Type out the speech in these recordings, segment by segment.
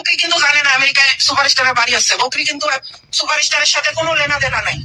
বকরি কিন্তু জানে না, আমেরিকায় সুপারস্টারের বাড়ি আছে। বকরি কিন্তু সুপারস্টারের সাথে কোনো লেনা দেনা নাই।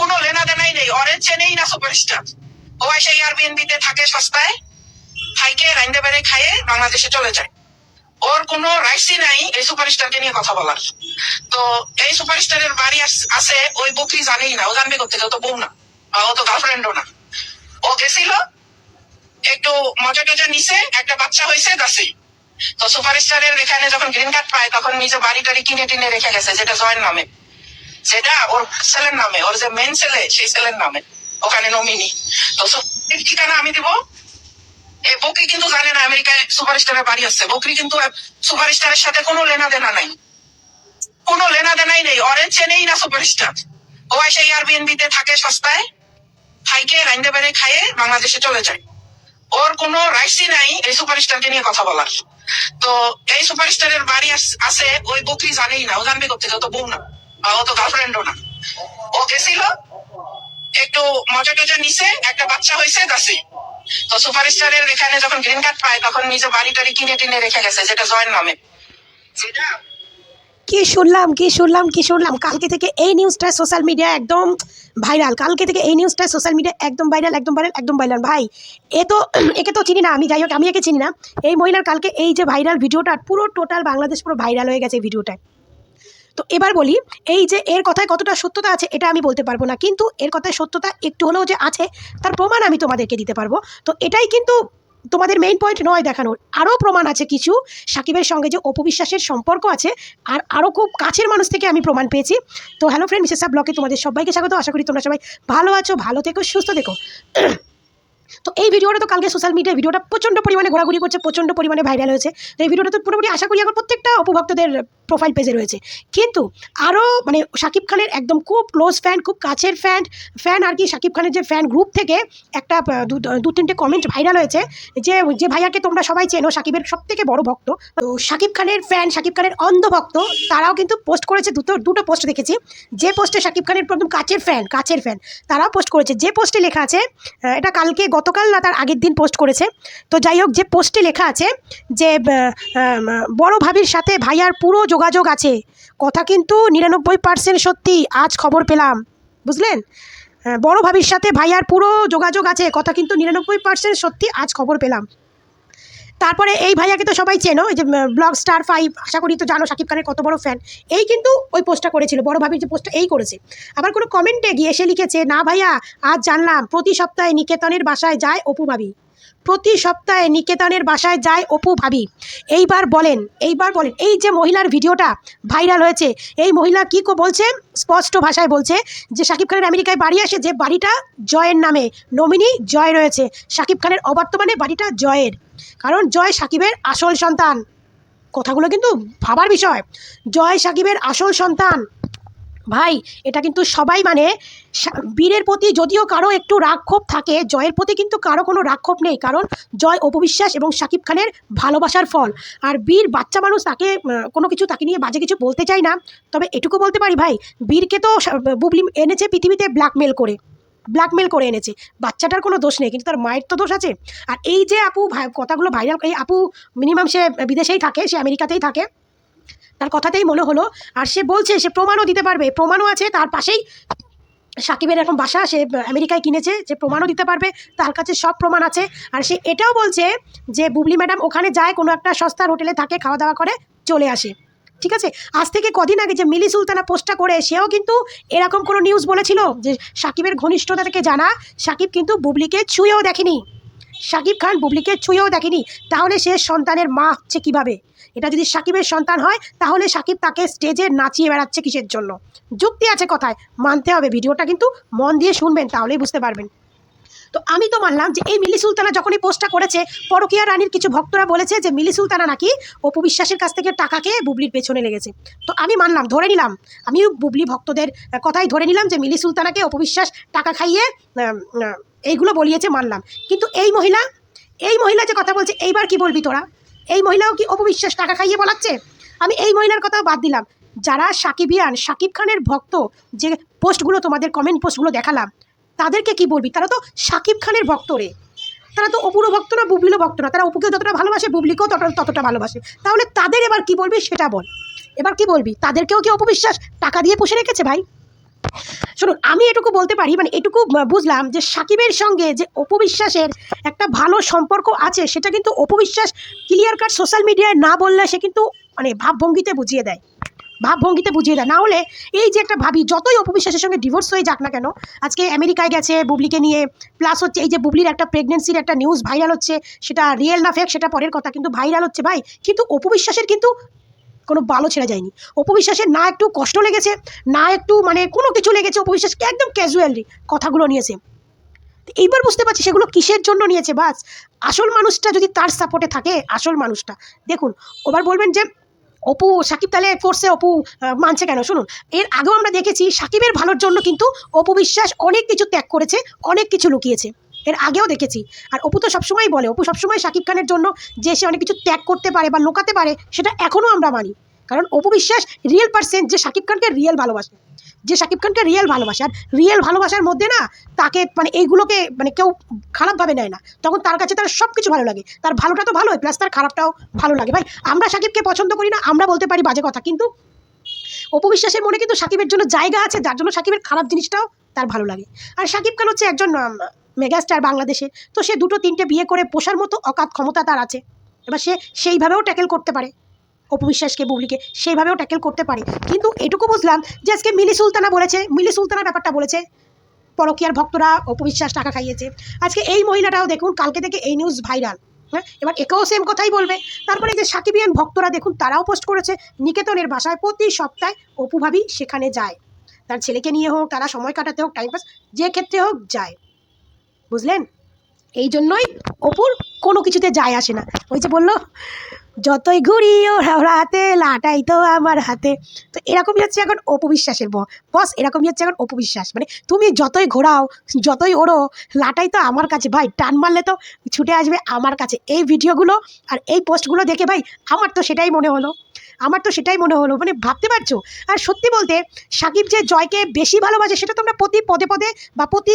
কোনো লেনা দেনাই নেই। অরেঞ্জ চেনেই না সুপারস্টার। ও এসে এয়ারবিএনবি তে থাকে সস্তায়, খাইকে, রাইন্দে বেড়ে খাইয়ে বাংলাদেশে চলে যায়। ওর কোনো রাইটসই নাই এই সুপারস্টারকে নিয়ে কথা বলার। তো এই সুপারস্টারের বাড়ি আছে, ওই বকরি জানেই না। ও জানবে করতে ও তো বউ না ও তো গার্লফ্রেন্ডও না। ও গেছিল, একটু মজা টজা নিছে, একটা বাচ্চা হয়েছে গাছে তো সুপারস্টারের এখানে যখন গ্রিন কার্ড পায়, তখন নিজে বাড়ি টাড়ি কিনে টিনে রেখে গেছে, যেটা জয়ের নামে। যেটা ওর ছেলের নামে, ওর যে মেন ছেলে, সেই ছেলের নামে, ওখানে নমিনি তো ঠিকানা আমি দিব। এই বকরি কিন্তু জানে না আমেরিকায় সুপারস্টারের বাড়ি আছে। বকরি কিন্তু সুপারস্টারের সাথে কোনো লেনা দেনা নাই। কোনো লেনা দেনাই নেই। অরেঞ্জ চেনেই না সুপারস্টার ও এসে এয়ারবিএনবি তে থাকে সস্তায়, খাইকে, রাইন্দে বেড়ে খাইয়ে বাংলাদেশে চলে যায়। ওর কোনো রাইটসই নাই এই সুপার সুপারস্টারকে নিয়ে কথা বলার। তো এই সুপারস্টারের বাড়ি আছে, ওই বকরি জানেই না, ও জানবে করতে ও তো বউ না, বা ও তো গার্লফ্রেন্ডও না। ও গেছিল, একটু মজা টজা নিছে, একটা বাচ্চা হয়েছে গাছে তো সুপারস্টারের এখানে যখন গ্রিন কার্ড পায়, তখন নিজে বাড়ি টাড়ি কিনে টিনে রেখে গেছে, যেটা জয়ের নামে। কি শুনলাম কি শুনলাম কি শুনলাম? কালকে থেকে এই নিউজটা সোশ্যাল মিডিয়া একদম ভাইরাল। কালকে থেকে এই নিউজটা সোশ্যাল মিডিয়া একদম ভাইরাল একদম ভাইরাল একদম ভাইরাল ভাই, এ তো, একে তো চিনি না আমি, যাই হোক, আমি একে চিনি না। এই মহিলার কালকে এই যে ভাইরাল ভিডিওটা, পুরো টোটাল বাংলাদেশ পুরো ভাইরাল হয়ে গেছে এই ভিডিওটায়। তো এবার বলি, এই যে এর কথায় কতটা সত্যতা আছে, এটা আমি বলতে পারব না। কিন্তু এর কথায় সত্যতা একটু হলেও যে আছে, তার প্রমাণ আমি তোমাদেরকে দিতে পারব। তো এটাই কিন্তু তোমাদের মেইন পয়েন্ট নয় দেখানোর। আরও প্রমাণ আছে কিছু। সাকিবের সঙ্গে যে অপবিশ্বাসের সম্পর্ক আছে, আর আরও খুব কাছের মানুষ থেকে আমি প্রমাণ পেয়েছি। তো হ্যালো ফ্রেন্ড মিসেস ব্লকে তোমাদের সবাইকে স্বাগত। আশা করি তোমরা সবাই ভালো আছো, ভালো থেকো, সুস্থ থেকো। তো এই ভিডিওটা তো কালকে সোশ্যাল মিডিয়ায় ভিডিওটা প্রচণ্ড পরিমাণে ঘোরাঘুরি করছে, প্রচণ্ড পরিমাণে ভাইরাল হয়েছে। তো এই ভিডিওটা তো পুরোপুরি আশা করি এখন প্রত্যেকটা উপভক্তদের প্রোফাইল পেজে রয়েছে। কিন্তু আরও মানে শাকিব খানের একদম খুব ক্লোজ ফ্যান খুব কাছের ফ্যান ফ্যান আর কি শাকিব খানের যে ফ্যান গ্রুপ থেকে একটা দু- তিনটে কমেন্ট ভাইরাল হয়েছে যে যে ভাইয়াকে তোমরা সবাই চেনো শাকিবের সব থেকে বড় ভক্ত। তো শাকিব খানের ফ্যান শাকিব খানের অন্ধ ভক্ত তারাও কিন্তু পোস্ট করেছে দুটো দুটো পোস্ট দেখেছি। যে পোস্টে শাকিব খানের প্রথম কাছের ফ্যান কাছের ফ্যান তারাও পোস্ট করেছে। যে পোস্টে লেখা আছে এটা কালকে গতকাল না তার আগের দিন পোস্ট করেছে। তো যাই হোক, যে পোস্টে লেখা আছে যে বড় ভাবির সাথে ভাইয়ার পুরো যোগাযোগ আছে। কথা কিন্তু নিরানব্বই পার্সেন্ট সত্যি, আজ খবর পেলাম। বুঝলেন? বড় ভাবির সাথে ভাইয়ার পুরো যোগাযোগ আছে, কথা কিন্তু নিরানব্বই পার্সেন্ট সত্যি, আজ খবর পেলাম। তারপরে এই ভাইয়াকে তো সবাই চেনো, এই যে ব্লগ স্টার ফাইভ আশা করি তো জানো শাকিব খানের কত বড় ফ্যান এই কিন্তু ওই পোস্টটা করেছিল, বড় ভাবির যে পোস্টটা এই করেছে। আবার কোনো কমেন্টে গিয়ে সে লিখেছে, না ভাইয়া, আজ জানলাম, প্রতি সপ্তাহে নিকেতনের বাসায় যায় অপু ভাবি। প্রতি সপ্তাহে নিকেতনের বাসায় যায় অপু ভাবি। এইবার বলেন এইবার বলেন, এই যে মহিলার ভিডিওটা ভাইরাল হয়েছে, এই মহিলা কী কো বলছে? স্পষ্ট ভাষায় বলছে যে শাকিব খানের আমেরিকায় বাড়ি আসে যে বাড়িটা জয়ের নামে, নমিনি জয় রয়েছে। শাকিব খানের অবর্তমানে বাড়িটা জয়ের, কারণ জয় সাকিবের আসল সন্তান। কথাগুলো কিন্তু ভাবার বিষয়। জয় সাকিবের আসল সন্তান। ভাই, এটা কিন্তু সবাই মানে বীরের প্রতি যদিও কারও একটু রাগক্ষোভ থাকে, জয়ের প্রতি কিন্তু কারও কোনো রাগক্ষোভ নেই, কারণ জয় অপবিশ্বাস এবং সাকিব খানের ভালোবাসার ফল। আর বীর বাচ্চা মানুষ তাকে কোনো কিছু তাকে নিয়ে বাজে কিছু বলতে চাই না। তবে এটুকু বলতে পারি ভাই, বীরকে তো বুবলি এনেছে পৃথিবীতে ব্ল্যাকমেল করে। ব্ল্যাকমেল করে এনেছে। বাচ্চাটার কোনো দোষ নেই, কিন্তু তার মায়ের তো দোষ আছে। আর এই যে আপু কথাগুলো ভাইরাল এই আপু মিনিমাম সে বিদেশেই থাকে, সে আমেরিকাতেই থাকে। তার কথাতেই মনে হলো। আর সে বলছে, সে প্রমাণও দিতে পারবে। প্রমাণও আছে, তার পাশেই সাকিবের এখন বাসা, সে আমেরিকায় কিনেছে যে প্রমাণও দিতে পারবে, তার কাছে সব প্রমাণ আছে। আর সে এটাও বলছে যে, বুবলি ম্যাডাম ওখানে যায়, কোনো একটা সস্তার হোটেলে থাকে খাওয়া দাওয়া করে, চলে আসে। ঠিক আছে? আজ থেকে কদিন আগে যে মিলি সুলতানা পোস্টটা করে, সেও কিন্তু এরকম কোনো নিউজ বলেছিল যে, সাকিবের ঘনিষ্ঠতা থেকে জানা, সাকিব কিন্তু বুবলিকে ছুঁয়েও দেখেনি। সাকিব খান বুবলিকে ছুঁয়েও দেখেনি। তাহলে সে সন্তানের মা হচ্ছে কীভাবে? এটা যদি সাকিবের সন্তান হয়, তাহলে সাকিব তাকে স্টেজে নাচিয়ে বেড়াচ্ছে কিসের জন্য? যুক্তি আছে কথায়, মানতে হবে। ভিডিওটা কিন্তু মন দিয়ে শুনবেন, তাহলেই বুঝতে পারবেন। তো আমি তো মানলাম যে এই মিলি সুলতানা যখনই পোস্টটা করেছে, পরকিয়া রানীর কিছু ভক্তরা বলেছে যে মিলি সুলতানা নাকি অপু বিশ্বাসের কাছ থেকে টাকা খেয়ে বুবলির পেছনে লেগেছে। তো আমি মানলাম, ধরে নিলাম, আমিও বুবলি ভক্তদের কথাই ধরে নিলাম যে মিলি সুলতানাকে অপবিশ্বাস টাকা খাইয়ে এইগুলো বলিয়েছে, মানলাম। কিন্তু এই মহিলা এই মহিলা যে কথা বলছে, এইবার কি বলবি তোরা? এই মহিলাও কি অপবিশ্বাস টাকা খাইয়ে বলাচ্ছে? আমি এই মহিলার কথাও বাদ দিলাম। যারা সাকিবিয়ান সাকিব খানের ভক্ত, যে পোস্টগুলো তোমাদের কমেন্ট পোস্টগুলো দেখালাম, তাদেরকে কি বলবি? তারা তো সাকিব খানের ভক্ত রে। তারা তো অপুরও ভক্ত না বুবলিরও ভক্ত না। তারা অপুকেও যতটা ভালোবাসে, বুবলিকেও ততটা ততটা ভালোবাসে। তাহলে তাদের এবার কি বলবি সেটা বল। এবার কি বলবি? তাদেরকেও কি অপবিশ্বাস টাকা দিয়ে পুষে রেখেছে ভাই? শুনুন, আমি এটুকু বলতে পারি মানে এটুকু বুঝলাম যে সাকিবের সঙ্গে যে অপবিশ্বাসের একটা ভালো সম্পর্ক আছে, সেটা কিন্তু অপবিশ্বাস ক্লিয়ার কাট সোশ্যাল মিডিয়ায় না বললে সে কিন্তু মানে ভাবভঙ্গিতে বুঝিয়ে দেয়। ভাবভঙ্গিতে বুঝিয়ে দেয়। না হলে এই যে একটা ভাবি, যতই অপবিশ্বাসের সঙ্গে ডিভোর্স হয়ে যাক না কেন, আজকে আমেরিকায় গেছে, বুবলিকে নিয়ে প্লাস হচ্ছে এই যে বুবলির একটা প্রেগনেন্সির একটা নিউজ ভাইরাল হচ্ছে, সেটা রিয়েল না ফেক সেটা পরের কথা, কিন্তু ভাইরাল হচ্ছে ভাই। কিন্তু অপবিশ্বাসের কিন্তু কোনো বালো ছেড়ে যায়নি। অপবিশ্বাসের না একটু কষ্ট লেগেছে, না একটু মানে কোনো কিছু লেগেছে, অপবিশ্বাসকে একদম ক্যাজুয়ালি কথাগুলো নিয়েছে। এইবার বুঝতে পারছি সেগুলো কিসের জন্য নিয়েছে, বাস। আসল মানুষটা যদি তার সাপোর্টে থাকে, আসল মানুষটা। দেখুন ওবার বলবেন যে, অপু, সাকিব তাহলে করছে অপু মানছে কেন? শুনুন, এর আগেও আমরা দেখেছি, সাকিবের ভালোর জন্য কিন্তু অপু বিশ্বাস অনেক কিছু ত্যাগ করেছে, অনেক কিছু লুকিয়েছে। এর আগেও দেখেছি। আর অপু তো সবসময় বলে, অপু সবসময় সাকিব খানের জন্য যে সে অনেক কিছু ত্যাগ করতে পারে বা লোকাতে পারে, সেটা এখনও আমরা মানি। কারণ অপু বিশ্বাস রিয়েল পার্সেন্ট যে সাকিব খানকে রিয়েল ভালোবাসে। যে সাকিব খানকে রিয়েল ভালোবাসে। আর রিয়েল ভালোবাসার মধ্যে না, তাকে মানে এইগুলোকে মানে কেউ খারাপভাবে নেয় না। তখন তার কাছে তার সব কিছু ভালো লাগে। তার ভালোটা তো ভালোই প্লাস তার খারাপটাও ভালো লাগে। ভাই, আমরা সাকিবকে পছন্দ করি না, আমরা বলতে পারি বাজে কথা। কিন্তু অপবিশ্বাসের মনে কিন্তু সাকিবের জন্য জায়গা আছে, যার জন্য সাকিবের খারাপ জিনিসটাও তার ভালো লাগে। আর সাকিব খান হচ্ছে একজন মেগাস্টার বাংলাদেশে। তো সে দুটো তিনটে বিয়ে করে পোষার মতো অকাত ক্ষমতা তার আছে। এবার সে সেইভাবেও ট্যাকেল করতে পারে। অপবিশ্বাসকে বুবলিকে, সেইভাবেও ট্যাকেল করতে পারে। কিন্তু এটুকু বুঝলাম যে আজকে মিলি সুলতানা বলেছে, মিলি সুলতানা ব্যাপারটা বলেছে। পরকিয়ার ভক্তরা অপবিশ্বাস টাকা খাইয়েছে। আজকে এই মহিলাটাও দেখুন, কালকে থেকে এই নিউজ ভাইরাল হ্যাঁ? এবার একেও সেম কথাই বলবে। তারপরে যে সাকিবিয়ান ভক্তরা দেখুন, তারাও পোস্ট করেছে নিকেতনের বাসায় প্রতি সপ্তাহে অপু ভাবি সেখানে যায়। তার ছেলেকে নিয়ে হোক, তারা সময় কাটাতে হোক টাইম পাস যে ক্ষেত্রে হোক, যায়। বুঝলেন? এই জন্যই অপুর কোনো কিছুতে যায় আসে না। ওই যে বলল, যতই ঘুরি ওর হাতে লাটাই তো আমার হাতে। তো এরকমই হচ্ছে এখন অপবিশ্বাসের বস, এরকমই হচ্ছে এখন অপবিশ্বাস মানে তুমি যতই ঘোরাও, যতই ওড়ো, লাটাই তো আমার কাছে। ভাই, টান মারলে তো ছুটে আসবে আমার কাছে। এই ভিডিওগুলো আর এই পোস্টগুলো দেখে ভাই, আমার তো সেটাই মনে হলো। আমার তো সেটাই মনে হলো। মানে ভাবতে পারছ? আর সত্যি বলতে, সাকিব যে জয়কে বেশি ভালোবাসে, সেটা তোমরা প্রতি পদে পদে বা প্রতি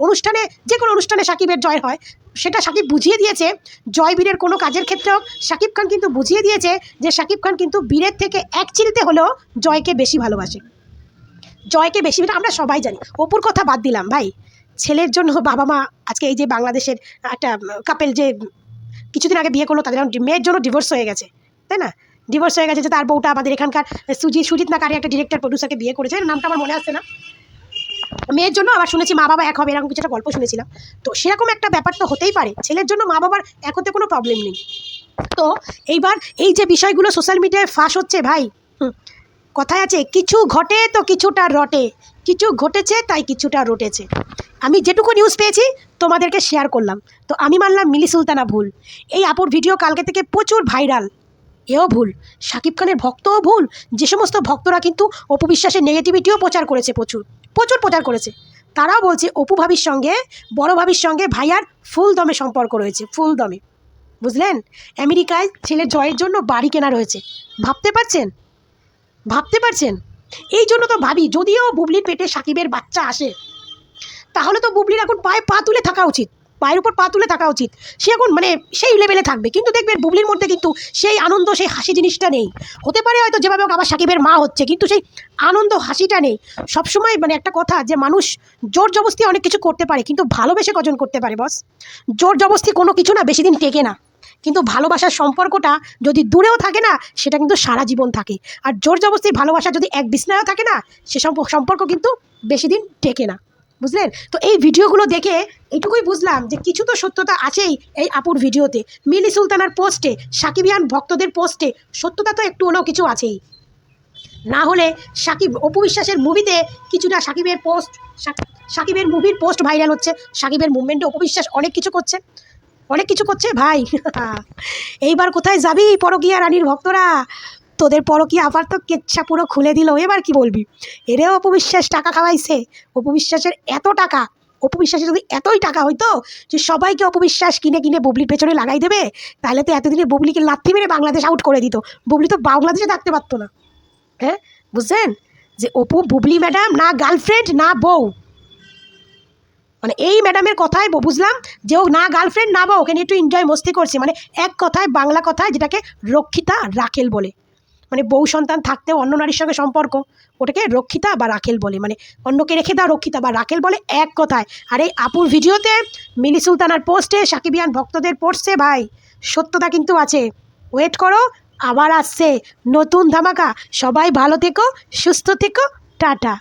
অনুষ্ঠানে যে কোনো অনুষ্ঠানে সাকিবের জয় হয়। সেটা সাকিব বুঝিয়ে দিয়েছে। জয় বীরের কোনো কাজের ক্ষেত্রেও সাকিব খান কিন্তু বুঝিয়ে দিয়েছে যে সাকিব খান কিন্তু বীরের থেকে এক চিলতে হলেও জয়কে বেশি ভালোবাসে। জয়কে বেশি আমরা সবাই জানি। অপুর কথা বাদ দিলাম, ভাই। ছেলের জন্য বাবা মা আজকে এই যে বাংলাদেশের একটা কাপেল যে কিছুদিন আগে বিয়ে করল, তাদের মেয়ের জন্য ডিভোর্স হয়ে গেছে। তাই না? ডিভোর্স হয়ে গেছে যে তার বউটা আমাদের এখানকার সুজিত সুজিত নাকারি একটা ডিরেক্টর প্রডিউসারকে বিয়ে করেছে নামটা আমার মনে আসছে না। মেয়ের জন্য আবার শুনেছি মা বাবা এক হবে, এরকম কিছু একটা গল্প শুনেছিলাম। তো সেরকম একটা ব্যাপার তো হতেই পারে, ছেলের জন্য মা বাবার এক হতে কোনো প্রবলেম নেই। তো এইবার এই যে বিষয়গুলো সোশ্যাল মিডিয়ায় ফাঁস হচ্ছে ভাই কথায় আছে, কিছু ঘটে তো কিছুটা রটে, কিছু ঘটেছে তাই কিছুটা রটেছে। আমি যেটুকু নিউজ পেয়েছি, তোমাদেরকে শেয়ার করলাম। তো আমি মানলাম মিলি সুলতানা ভুল। এই আপুর ভিডিও কালকে থেকে প্রচুর ভাইরাল এও ভুল। শাকিব খানের ভক্তও ভুল। যে সমস্ত ভক্তরা কিন্তু অপবিশ্বাসের নেগেটিভিটিও প্রচার করেছে প্রচুর। প্রচুর প্রচার করেছে। তারাও বলছে, অপু ভাবির সঙ্গে, বড় ভাবির সঙ্গে ভাইয়ার ফুল দমে সম্পর্ক রয়েছে, ফুল দমে। বুঝলেন? আমেরিকায় ছেলের জয়ের জন্য বাড়ি কেনা রয়েছে। ভাবতে পারছেন? ভাবতে পারছেন? এই জন্য তো ভাবি, যদিও বুবলির পেটে সাকিবের বাচ্চা আসে, তাহলে তো বুবলির এখন পায়ে পা তুলে থাকা উচিত। পায়ের উপর পা তুলে থাকা উচিত। সে এখন মানে সেই লেভেলে থাকবে। কিন্তু দেখবেন বুবলির মধ্যে কিন্তু সেই আনন্দ, সেই হাসি জিনিসটা নেই। হতে পারে হয়তো যেভাবে হোক আবার সাকিবের মা হচ্ছে, কিন্তু সেই আনন্দ, হাসিটা নেই। সবসময় মানে একটা কথা যে মানুষ জোর জবস্তি অনেক কিছু করতে পারে, কিন্তু ভালোবেসে কজন করতে পারে বস জোর জবস্তি কোনো কিছু না, বেশি দিন টেকে না। কিন্তু ভালোবাসার সম্পর্কটা যদি দূরেও থাকে না, সেটা কিন্তু সারা জীবন থাকে। আর জোর জবস্তির ভালোবাসা যদি এক বিছনায়ও থাকে না, সে সম্প- সম্পর্ক কিন্তু বেশি দিন টেকে না। বুঝলেন? তো এই ভিডিওগুলো দেখে এইটুকুই বুঝলাম যে কিছু তো সত্যতা আছেই এই আপুর ভিডিওতে। মিলি সুলতানার পোস্টে, সাকিবিয়ান ভক্তদের পোস্টে সত্যতা তো একটু হলেও কিছু আছেই। না হলে সাকিব অপু বিশ্বাসের মুভিতে কিছুটা সাকিবের পোস্ট সাকিবের মুভির পোস্ট ভাইরাল হচ্ছে। সাকিবের মুভমেন্টে অপবিশ্বাস অনেক কিছু করছে। অনেক কিছু করছে ভাই। এইবার কোথায় যাবি পরকিয়া রানীর ভক্তরা? তোদের পরকিয়া আবার তো কেচ্ছা পুরো খুলে দিল, এবার কি বলবি? এরেও অপবিশ্বাস, টাকা খাওয়াইছে। অপবিশ্বাসের এত টাকা, অপবিশ্বাসের যদি এতই টাকা হইতো যে সবাইকে অপবিশ্বাস কিনে কিনে বুবলির পেছনে লাগাই দেবে, তাহলে তো এতদিনে বুবলিকে লাথি মেরে বাংলাদেশ আউট করে দিত। বুবলি তো বাংলাদেশে থাকতে পারতো না। হ্যাঁ? বুঝছেন? যে অপু, বুবলি ম্যাডাম না গার্লফ্রেন্ড না বউ। মানে এই ম্যাডামের কথায় বুঝলাম যে ও না গার্লফ্রেন্ড না বউ, ওকে নিয়ে একটু এনজয় মস্তি করছে। মানে এক কথায়, বাংলা কথায় যেটাকে রক্ষিতা রাখেল বলে। মানে বউ সন্তান থাকতেও অন্য নারীর সঙ্গে সম্পর্ক, ওটাকে রক্ষিতা বা রাখেল বলে। মানে অন্যকে রেখে দাও রক্ষিতা বা রাখেল বলে এক কথায়। আর এই আপুর ভিডিওতে মিলি সুলতানার পোস্টে সাকিবিয়ান ভক্তদের পড়ছে ভাই, সত্যতা কিন্তু আছে। ওয়েট করো, আবার আসছে নতুন ধামাকা। সবাই ভালো থেকো, সুস্থ থেকো, টাটা।